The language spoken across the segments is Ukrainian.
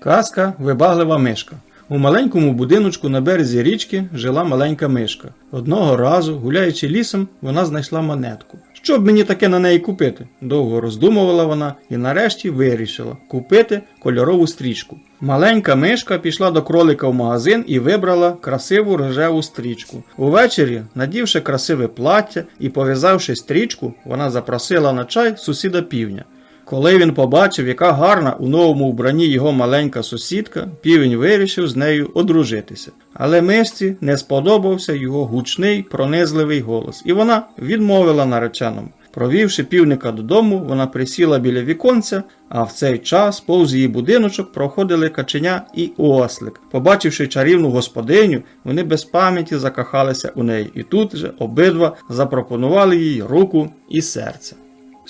Казка вибаглива мишка. У маленькому будиночку на березі річки жила маленька мишка. Одного разу, гуляючи лісом, вона знайшла монетку. Що б мені таке на неї купити? Довго роздумувала вона і нарешті вирішила купити кольорову стрічку. Маленька мишка пішла до кролика в магазин і вибрала красиву рожеву стрічку. Увечері, надівши красиве плаття і пов'язавши стрічку, вона запросила на чай сусіда півня. Коли він побачив, яка гарна у новому вбранні його маленька сусідка, півень вирішив з нею одружитися. Але мишці не сподобався його гучний, пронизливий голос, і вона відмовила нареченому. Провівши півника додому, вона присіла біля віконця, а в цей час повз її будиночок проходили каченя і ослик. Побачивши чарівну господиню, вони без пам'яті закахалися у неї, і тут же обидва запропонували їй руку і серце.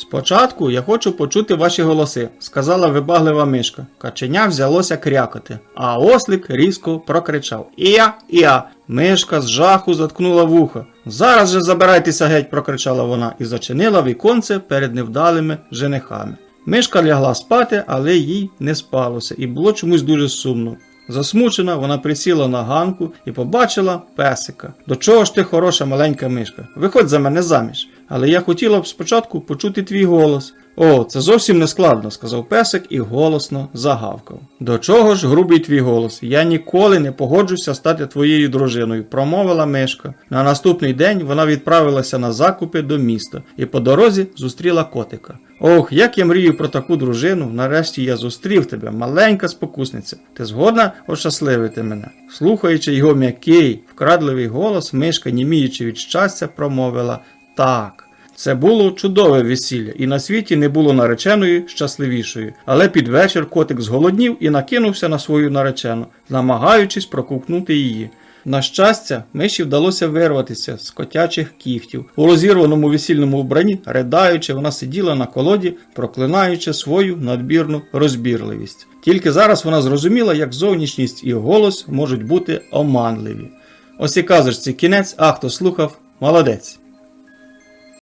Спочатку я хочу почути ваші голоси, сказала вибаглива мишка. Каченя взялося крякати, а ослик різко прокричав Ія, ія. Мишка з жаху заткнула вуха. Зараз же забирайтеся геть, прокричала вона і зачинила віконце перед невдалими женихами. Мишка лягла спати, але їй не спалося, і було чомусь дуже сумно. Засмучена, вона присіла на ганку і побачила песика. До чого ж ти хороша маленька мишка? Виходь за мене заміж. Але я хотіла б спочатку почути твій голос. О, це зовсім не складно, сказав песик і голосно загавкав. До чого ж грубий твій голос? Я ніколи не погоджуся стати твоєю дружиною, промовила мишка. На наступний день вона відправилася на закупи до міста і по дорозі зустріла котика. Ох, як я мрію про таку дружину, нарешті я зустрів тебе, маленька спокусниця. Ти згодна ощасливити мене? Слухаючи його м'який, вкрадливий голос, мишка, німіючи від щастя, промовила так. Це було чудове весілля, і на світі не було нареченої щасливішої. Але під вечір котик зголоднів і накинувся на свою наречену, намагаючись проковтнути її. На щастя, миші вдалося вирватися з котячих кігтів. У розірваному весільному вбранні, ридаючи, вона сиділа на колоді, проклинаючи свою надбірну розбірливість. Тільки зараз вона зрозуміла, як зовнішність і голос можуть бути оманливі. Ось і казочці кінець, а хто слухав, молодець.